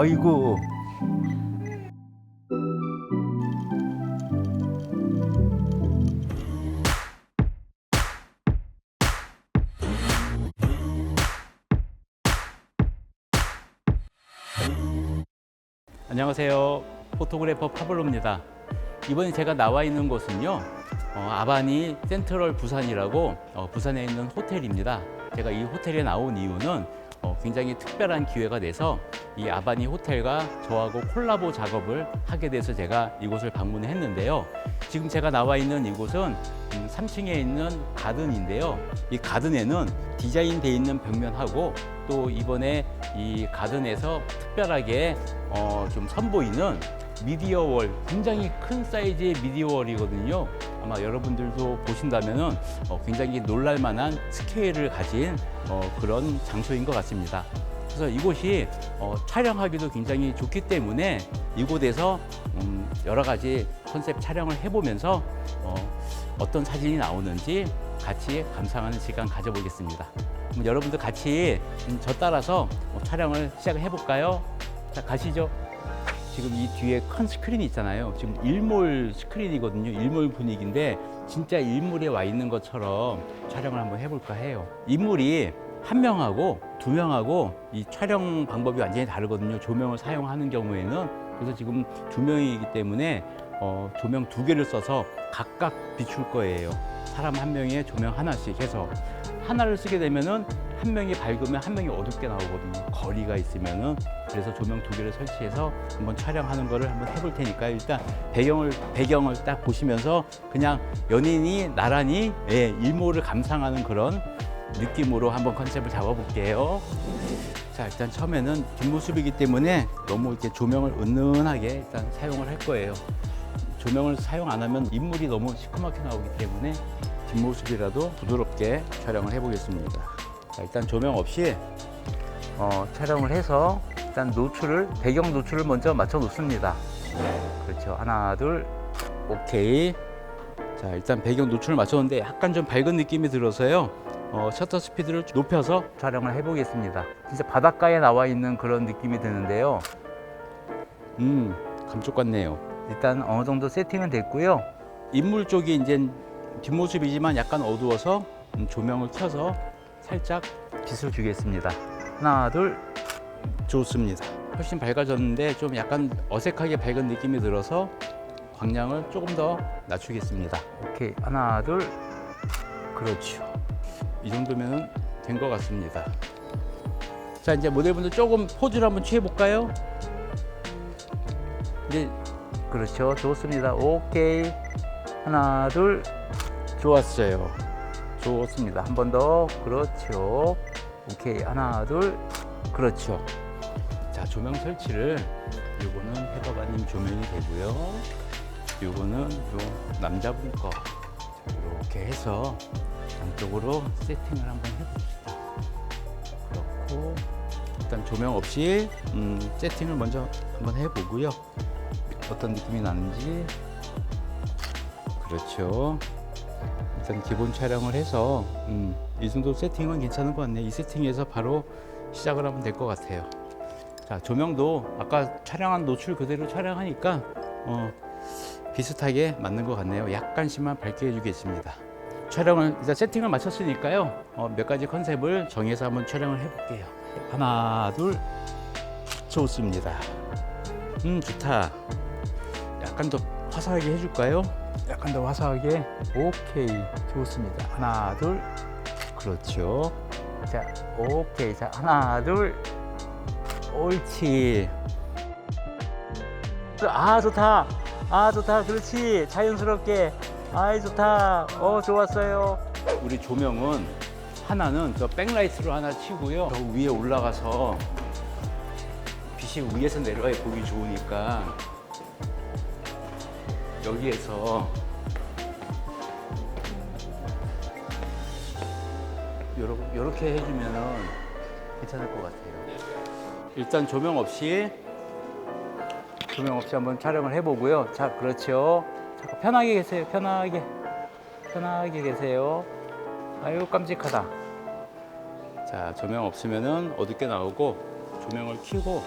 아이고. 안녕하세요. 포토그래퍼 파블로입니다. 이번에 제가 나와 있는 곳은요. 어, 아바니 센트럴 부산이라고 어, 부산에 있는 호텔입니다. 제가 이 호텔에 나온 이유는 어, 굉장히 특별한 기회가 돼서 이 아바니 호텔과 저하고 콜라보 작업을 하게 돼서 제가 이곳을 방문했는데요. 지금 제가 나와 있는 이곳은 음, 3층에 있는 가든인데요. 이 가든에는 디자인돼 있는 벽면하고 또 이번에 이 가든에서 특별하게 어, 좀 선보이는 미디어 월 굉장히 큰 사이즈의 미디어 월이거든요. 아마 여러분들도 보신다면은 어, 굉장히 놀랄 만한 스케일을 가진 어, 그런 장소인 것 같습니다. 그래서 이곳이 어, 촬영하기도 굉장히 좋기 때문에 이곳에서 음, 여러 가지 컨셉 촬영을 해보면서 어, 어떤 사진이 나오는지 같이 감상하는 시간 가져보겠습니다. 그럼 여러분들 같이 음, 저 따라서 어, 촬영을 시작을 해볼까요? 자, 가시죠. 지금 이 뒤에 큰 스크린이 있잖아요. 지금 일몰 스크린이거든요. 일몰 분위기인데 진짜 일몰에 와 있는 것처럼 촬영을 한번 해볼까 해요. 인물이 한 명하고 두 명하고 이 촬영 방법이 완전히 다르거든요. 조명을 사용하는 경우에는 그래서 지금 두 명이기 때문에 어, 조명 두 개를 써서 각각 비출 거예요. 사람 한 명에 조명 하나씩 해서 하나를 쓰게 되면은 한 명이 밝으면 한 명이 어둡게 나오거든요. 거리가 있으면은 그래서 조명 두 개를 설치해서 한번 촬영하는 거를 한번 해볼 테니까 일단 배경을 배경을 딱 보시면서 그냥 연인이 나란히 예, 일몰을 감상하는 그런 느낌으로 한번 컨셉을 잡아볼게요. 자 일단 처음에는 뒷모습이기 때문에 너무 이렇게 조명을 은은하게 일단 사용을 할 거예요. 조명을 사용 안 하면 인물이 너무 시커멓게 나오기 때문에 뒷모습이라도 부드럽게 촬영을 해보겠습니다. 자, 일단 조명 없이 어, 촬영을 해서 일단 노출을 배경 노출을 먼저 맞춰 놓습니다. 그렇죠. 하나, 둘, 오케이. 자, 일단 배경 노출을 맞췄는데 약간 좀 밝은 느낌이 들어서요. 어, 셔터 스피드를 좀 높여서 촬영을 해보겠습니다. 진짜 바닷가에 나와 있는 그런 느낌이 드는데요. 음, 감쪽 같네요. 일단 어느 정도 세팅은 됐고요. 인물 쪽이 이제 뒷모습이지만 약간 어두워서 음, 조명을 켜서 살짝 빛을 주겠습니다. 하나, 둘, 좋습니다. 훨씬 밝아졌는데 좀 약간 어색하게 밝은 느낌이 들어서 광량을 조금 더 낮추겠습니다. 오케이, 하나, 둘, 그렇죠. 이 정도면 된 것 같습니다. 자, 이제 모델분들 조금 포즈를 한번 취해볼까요? 이제 그렇죠. 좋습니다. 오케이. 하나, 둘. 좋았어요. 좋습니다. 한 번 더. 그렇죠. 오케이. 하나, 둘. 그렇죠. 자, 조명 설치를 요거는 해바바님 조명이 되고요. 요거는 요 남자분 거. 자, 이렇게 해서 양쪽으로 세팅을 한번 해봅시다. 그렇고 일단 조명 없이 음, 세팅을 먼저 한번 해보고요. 어떤 느낌이 나는지 그렇죠. 일단 기본 촬영을 해서 음, 이 정도 세팅은 괜찮은 것 같네요. 이 세팅에서 바로 시작을 하면 될 것 같아요. 자 조명도 아까 촬영한 노출 그대로 촬영하니까 어, 비슷하게 맞는 것 같네요. 약간씩만 밝게 해주겠습니다. 촬영을 일단 세팅을 마쳤으니까요. 어, 몇 가지 컨셉을 정해서 한번 촬영을 해볼게요. 하나, 둘, 좋습니다. 음, 좋다. 약간 더 화사하게 해줄까요? 약간 더 화사하게. 오케이, 좋습니다. 하나, 둘, 그렇죠. 자, 오케이. 자, 하나, 둘, 옳지. 아, 좋다. 아, 좋다. 그렇지. 자연스럽게. 아이, 좋다. 어, 좋았어요. 우리 조명은 하나는 저 백라이트로 하나 치고요. 저 위에 올라가서 빛이 위에서 내려와야 보기 좋으니까 여기에서 요렇게 해주면은 괜찮을 것 같아요. 일단 조명 없이 조명 없이 한번 촬영을 해보고요. 자, 그렇죠. 자, 편하게 계세요. 편하게. 편하게 계세요. 아유, 깜찍하다. 자, 조명 없으면은 어둡게 나오고 조명을 켜고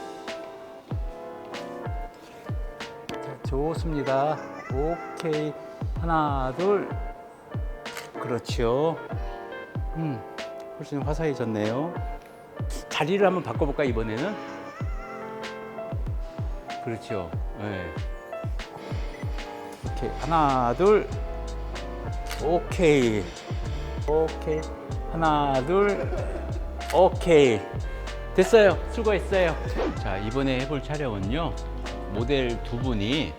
좋습니다. 오케이. 하나, 둘. 그렇죠. 음, 훨씬 화사해졌네요. 자리를 한번 바꿔볼까, 이번에는? 그렇죠. 네. 오케이. 하나, 둘. 오케이. 오케이. 하나, 둘. 오케이. 됐어요. 수고했어요. 자, 이번에 해볼 촬영은요. 모델 두 분이 이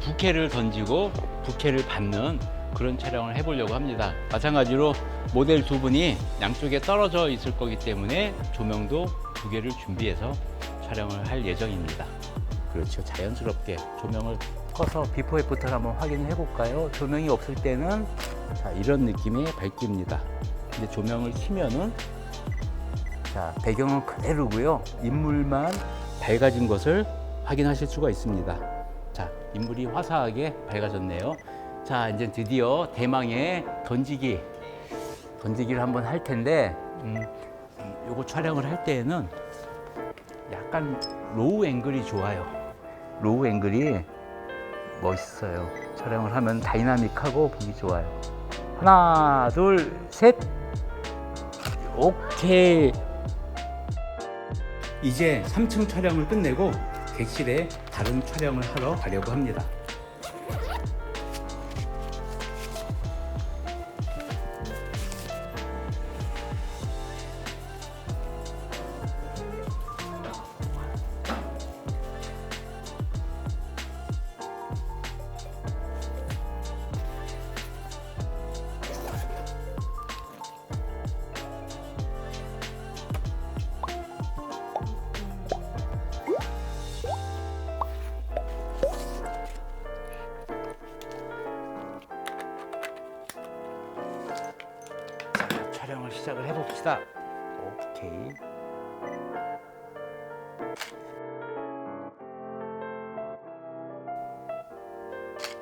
부케를 던지고 부케를 받는 그런 촬영을 해보려고 합니다. 마찬가지로 모델 두 분이 양쪽에 떨어져 있을 거기 때문에 조명도 두 개를 준비해서 촬영을 할 예정입니다. 그렇죠. 자연스럽게 조명을 꺼서 비포 애프터를 한번 확인해 볼까요? 조명이 없을 때는 자, 이런 느낌의 밝기입니다. 근데 조명을 켜면은 자, 배경은 그대로고요. 인물만 밝아진 것을 확인하실 수가 있습니다. 자, 인물이 화사하게 밝아졌네요. 자, 이제 드디어 대망의 던지기 던지기를 한번 할 텐데 음, 요거 촬영을 할 때에는 약간 로우 앵글이 좋아요. 로우 앵글이 멋있어요. 촬영을 하면 다이나믹하고 보기 좋아요. 하나, 둘, 셋. 오케이. 이제 3층 촬영을 끝내고 객실에 다른 촬영을 하러 가려고 합니다. 시작을 해봅시다. 오케이.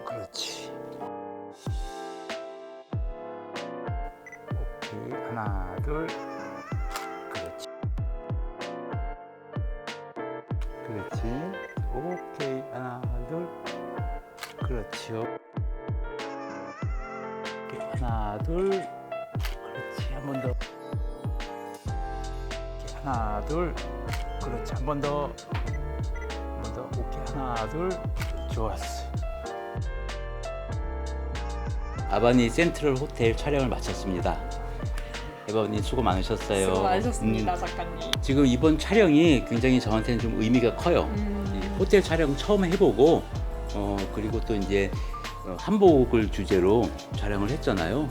그렇지. 오케이. 하나, 둘. 그렇지. 그렇지. 오케이. 하나, 둘. 그렇죠. 하나, 둘. 한 번 더. 이렇게 하나 둘. 그렇지 한 번 더. 한 번 더. 오케이 하나 둘. 좋았어. 아바니 센트럴 호텔 촬영을 마쳤습니다. 에바님 수고 많으셨어요. 수고 많으셨습니다, 음, 작가님. 지금 이번 촬영이 굉장히 저한테는 좀 의미가 커요. 음, 이 호텔 촬영 처음 해보고 어 그리고 또 이제 어, 한복을 주제로 촬영을 했잖아요.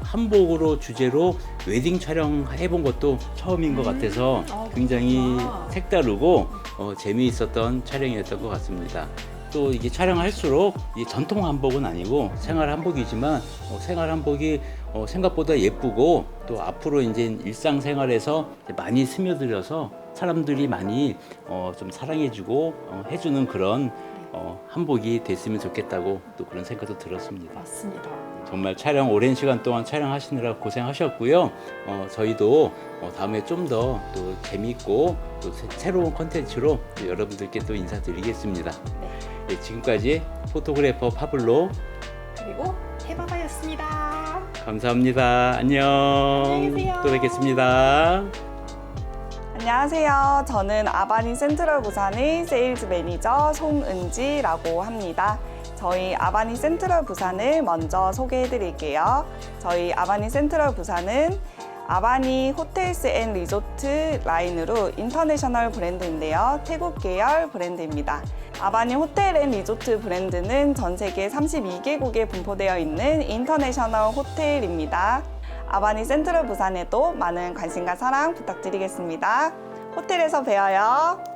한복으로 주제로 웨딩 촬영 해본 것도 처음인 것 음. 같아서 아, 굉장히. 색다르고 어, 재미있었던 촬영이었던 것 같습니다. 또 이게 촬영할수록 이 전통 한복은 아니고 생활 한복이지만 어, 생활 한복이 어, 생각보다 예쁘고 또 앞으로 이제 일상생활에서 이제 많이 스며들어서 사람들이 많이 어, 좀 사랑해주고 어, 해주는 그런 어, 한복이 됐으면 좋겠다고 또 그런 생각도 들었습니다. 맞습니다. 정말 촬영 오랜 시간 동안 촬영하시느라 고생하셨고요. 어, 저희도 어, 다음에 좀 더 또 재미있고 또 새- 새로운 컨텐츠로 또 여러분들께 또 인사드리겠습니다. 네. 네, 지금까지 포토그래퍼 파블로 그리고 해바바였습니다. 감사합니다. 안녕. 안녕히 계세요. 또 뵙겠습니다. 안녕하세요. 저는 아바니 센트럴 부산의 세일즈 매니저 송은지라고 합니다. 저희 아바니 센트럴 부산을 먼저 소개해 드릴게요. 저희 아바니 센트럴 부산은 아바니 호텔스 앤 리조트 라인으로 인터내셔널 브랜드인데요. 태국 계열 브랜드입니다. 아바니 호텔 앤 리조트 브랜드는 전 세계 32개국에 분포되어 있는 인터내셔널 호텔입니다. 아바니 센트럴 부산에도 많은 관심과 사랑 부탁드리겠습니다. 호텔에서 뵈어요.